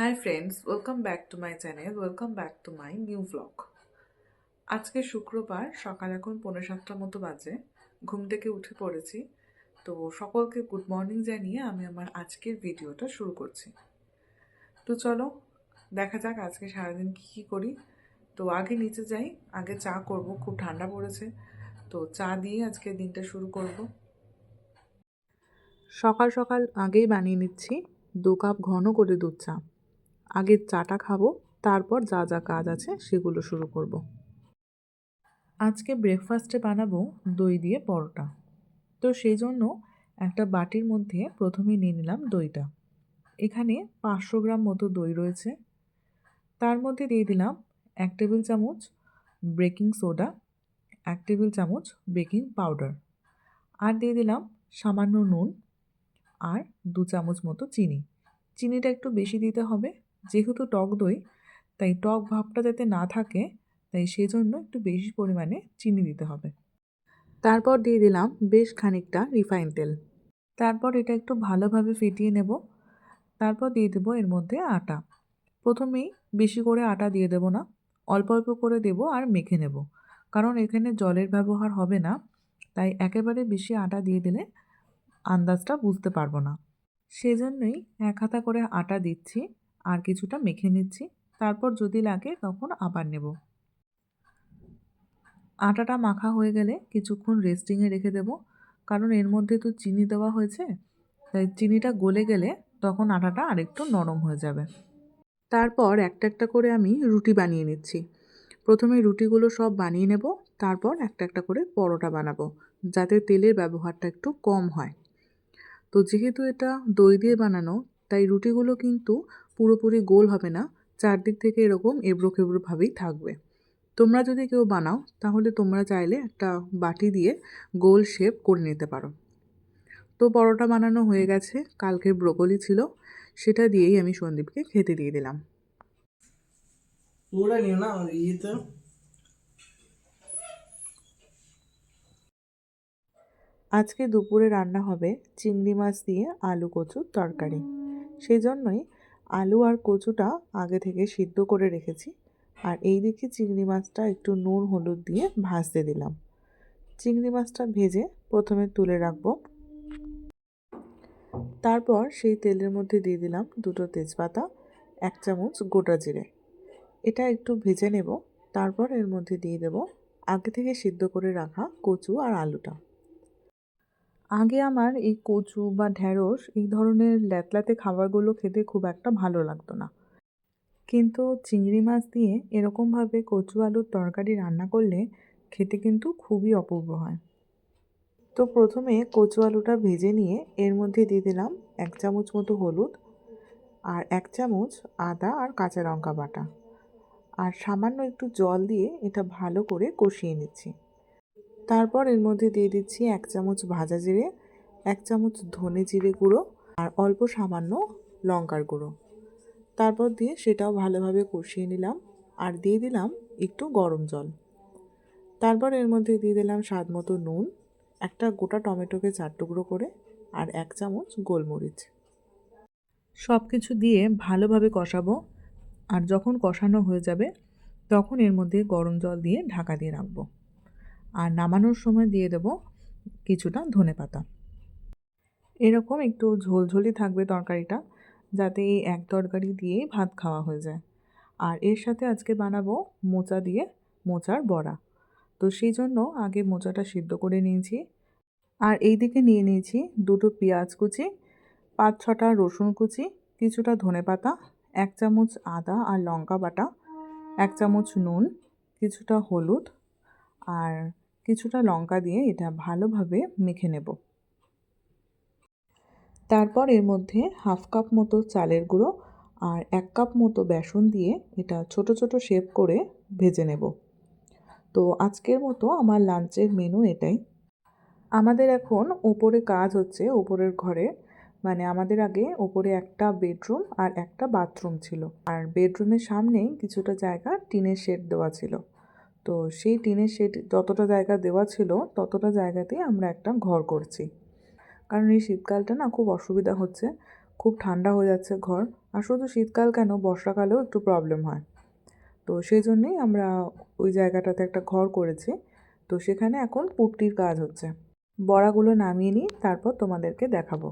Hi friends welcome back to my channel welcome back to my new vlog আজকে শুক্রবার, সকাল এখন পনেরো সাতটার মতো বাজে, ঘুম থেকে উঠে পড়েছি, তো সকলকে গুড মর্নিং জানিয়ে আমি আমার আজকের ভিডিওটা শুরু করছি। তো চলো, দেখা যাক আজকে সারাদিন কী কী করি। তো আগে নিচে যাই, আগে চা করব, খুব ঠান্ডা পড়েছে, তো চা দিয়ে আজকে দিনটা শুরু করব। সকাল সকাল আগেই বানিয়ে নিচ্ছি দু কাপ ঘন করে দুধ চা। আগে চাটা খাব, তারপর যা যা কাজ আছে সেগুলো শুরু করব। আজকে ব্রেকফাস্টে বানাবো দই দিয়ে পরোটা। তো সেই জন্য একটা বাটির মধ্যে প্রথমে নিয়ে নিলাম দইটা। এখানে পাঁচশো গ্রাম মতো দই রয়েছে। তার মধ্যে দিয়ে দিলাম এক টেবিল চামচ বেকিং সোডা, এক টেবিল চামচ বেকিং পাউডার আর দিয়ে দিলাম সামান্য নুন আর দু চামচ মতো চিনি। চিনিটা একটু বেশি দিতে হবে যেহেতু টক দই, তাই টক ভাবটা যাতে না থাকে, তাই সেজন্য একটু বেশি পরিমাণে চিনি দিতে হবে। তারপর দিয়ে দিলাম বেশ খানিকটা রিফাইন তেল। তারপর এটা একটু ভালোভাবে ফেটিয়ে নেব। তারপর দিয়ে দেবো এর মধ্যে আটা। প্রথমেই বেশি করে আটা দিয়ে দেবো না, অল্প অল্প করে দেবো আর মেখে নেব। কারণ এখানে জলের ব্যবহার হবে না, তাই একেবারে বেশি আটা দিয়ে দিলে আন্দাজটা বুঝতে পারব না। সেজন্যই এক হাতা করে আটা দিচ্ছি। আর কিছুটা মেখে নিচ্ছি। তারপর যদি লাগে তখন আবার নেব। আটাটা মাখা হয়ে গেলে কিছুক্ষণ রেস্টিংয়ে রেখে দেব। কারণ এর মধ্যে তো চিনি দেওয়া হয়েছে, তাই চিনিটা গলে গেলে তখন আটাটা আরেকটু নরম হয়ে যাবে। তারপর একটা একটা করে আমি রুটি বানিয়ে নিচ্ছি। প্রথমে রুটিগুলো সব বানিয়ে নেব, তারপর একটা একটা করে পরোটা বানাবো, যাতে তেলের ব্যবহারটা একটু কম হয়। তো যেহেতু এটা দই দিয়ে বানানো, তাই রুটিগুলো কিন্তু পুরোপুরি গোল হবে না চারদিক থেকে এরকম এবড়ো খেবড়োভাবেই থাকবে। তোমরা যদি কেউ বানাও তাহলে তোমরা চাইলে একটা বাটি দিয়ে গোল শেপ করে নিতে পারো। তো পরোটা বানানো হয়ে গেছে কালকের ব্রোকলি ছিল সেটা দিয়েই আমি সন্দীপকে খেতে দিয়ে দিলাম। পুরোটা নিও না ইয়েতে। আজকে দুপুরে রান্না হবে চিংড়ি মাছ দিয়ে আলু কচুর তরকারি। সেই জন্যই আলু আর কচুটা আগে থেকে সিদ্ধ করে রেখেছি। আর এই দিকে চিংড়ি মাছটা একটু নুন হলুদ দিয়ে ভাজতে দিলাম। চিংড়ি মাছটা ভেজে প্রথমে তুলে রাখব। তারপর সেই তেলের মধ্যে দিয়ে দিলাম দুটো তেজপাতা, এক চামচ গোটা জিরে। এটা একটু ভেজে নেব। তারপর এর মধ্যে দিয়ে দেব আগে থেকে সিদ্ধ করে রাখা কচু আর আলুটা। আগে আমার এই কচু বা ঢ্যাঁড়স এই ধরনের ল্যাতলাতে খাবারগুলো খেতে খুব একটা ভালো লাগতো না। কিন্তু চিংড়ি মাছ দিয়ে এরকমভাবে কচু আলুর তরকারি রান্না করলে খেতে কিন্তু খুবই অপূর্ব হয়। তো প্রথমে কচু আলুটা ভেজে নিয়ে এর মধ্যে দিয়ে দিলাম এক চামচ মতো হলুদ আর এক চামচ আদা আর কাঁচা লঙ্কা বাটা। আর সামান্য একটু জল দিয়ে এটা ভালো করে কষিয়ে নিচ্ছি। তারপর এর মধ্যে দিয়ে দিচ্ছি এক চামচ ভাজা জিরে, এক চামচ ধনে জিরে গুঁড়ো আর অল্প সামান্য লঙ্কার গুঁড়ো। তারপর দিয়ে সেটাও ভালোভাবে কষিয়ে নিলাম আর দিয়ে দিলাম একটু গরম জল। তারপর এর মধ্যে দিয়ে দিলাম স্বাদ মতো নুন, একটা গোটা টমেটোকে চার টুকরো করে আর এক চামচ গোলমরিচ। সব কিছু দিয়ে ভালোভাবে কষাবো আর যখন কষানো হয়ে যাবে, তখন এর মধ্যে গরম জল দিয়ে ঢাকা দিয়ে রাখব। আর নামানোর সময় দিয়ে দেব কিছুটা ধনে পাতা। এরকম একটু ঝোলঝোলি থাকবে তরকারিটা, যাতে এই এক তরকারি দিয়েই ভাত খাওয়া হয়ে যায়। আর এর সাথে আজকে বানাবো মোচা দিয়ে মোচার বড়া। তো সেই জন্য আগে মোচাটা সিদ্ধ করে নিয়েছি। আর এই দিকে নিয়ে নিয়েছি দুটো পেঁয়াজ কুচি, পাঁচ ছটা রসুন কুচি, কিছুটা ধনে পাতা, এক চামচ আদা আর লঙ্কা বাটা, এক চামচ নুন, কিছুটা হলুদ, আর কিছুটা লঙ্কা দিয়ে এটা ভালোভাবে মেখে নেব। তারপর এর মধ্যে হাফ কাপ মতো চালের গুঁড়ো আর এক কাপ মতো বেসন দিয়ে এটা ছোট ছোট শেপ করে ভেজে নেব। তো আজকের মতো আমার লাঞ্চের মেনু এটাই। আমাদের এখন ওপরে কাজ হচ্ছে ওপরের ঘরে। মানে আমাদের আগে ওপরে একটা বেডরুম আর একটা বাথরুম ছিল। আর বেডরুমের সামনেই কিছুটা জায়গা টিনের শেড দেওয়া ছিল। তো সেই টিনের শেড যতটা জায়গা দেওয়া ছিল, ততটা জায়গাতেই আমরা একটা ঘর করছি। কারণ এই শীতকালটা না খুব অসুবিধা হচ্ছে, খুব ঠান্ডা হয়ে যাচ্ছে ঘর, আর শুধু শীতকাল কেন, বর্ষাকালেও একটু প্রবলেম হয়। তো সেই জন্যেই আমরা ওই জায়গাটাতে একটা ঘর করেছি। তো সেখানে এখন পুট্টির কাজ হচ্ছে। বড়াগুলো নামিয়ে নিই তারপর তোমাদেরকে দেখাবো।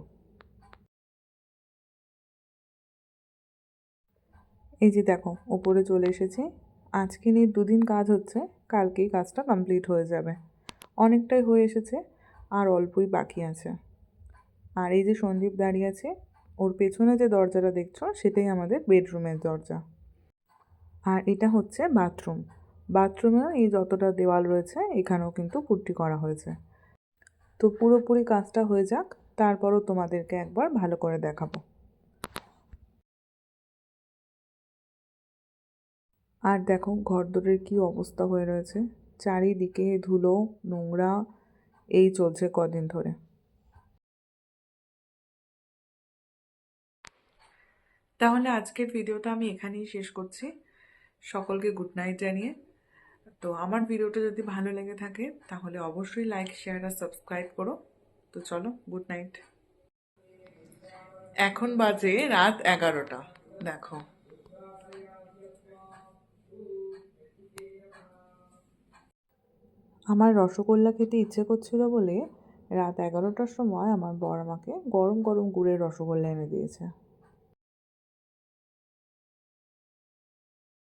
এই যে দেখো, ওপরে চলে এসেছি। আজকে নিয়ে দুদিন কাজ হচ্ছে, কালকেই কাজটা কমপ্লিট হয়ে যাবে। অনেকটাই হয়ে এসেছে, আর অল্পই বাকি আছে। আর এই যে সন্দীপ দাঁড়িয়ে আছে, ওর পেছনে যে দরজাটা দেখছ, সেটাই আমাদের বেডরুমের দরজা। আর এটা হচ্ছে বাথরুম বাথরুমেও এই যতটা দেওয়াল রয়েছে, এখানেও কিন্তু পুট্টি করা হয়েছে। তো পুরোপুরি কাজটা হয়ে যাক, তারপরও তোমাদেরকে একবার ভালো করে দেখাবো। আর দেখো ঘরদোরের কী অবস্থা হয়ে রয়েছে। চারিদিকে ধুলো, নোংরা, এই চলছে কদিন ধরে। তাহলে আজকের ভিডিওটা আমি এখানেই শেষ করছি। সকলকে গুড নাইট জানিয়ে। তো আমার ভিডিওটা যদি ভালো লেগে থাকে, তাহলে অবশ্যই লাইক, শেয়ার আর সাবস্ক্রাইব করো। তো চলো, গুড নাইট। এখন বাজে রাত এগারোটা। দেখো। আমার রসগোল্লা খেতে ইচ্ছে করছিল বলে রাত এগারোটার সময় আমার বর আমাকে গরম গরম গুড়ের রসগোল্লা এনে দিয়েছে।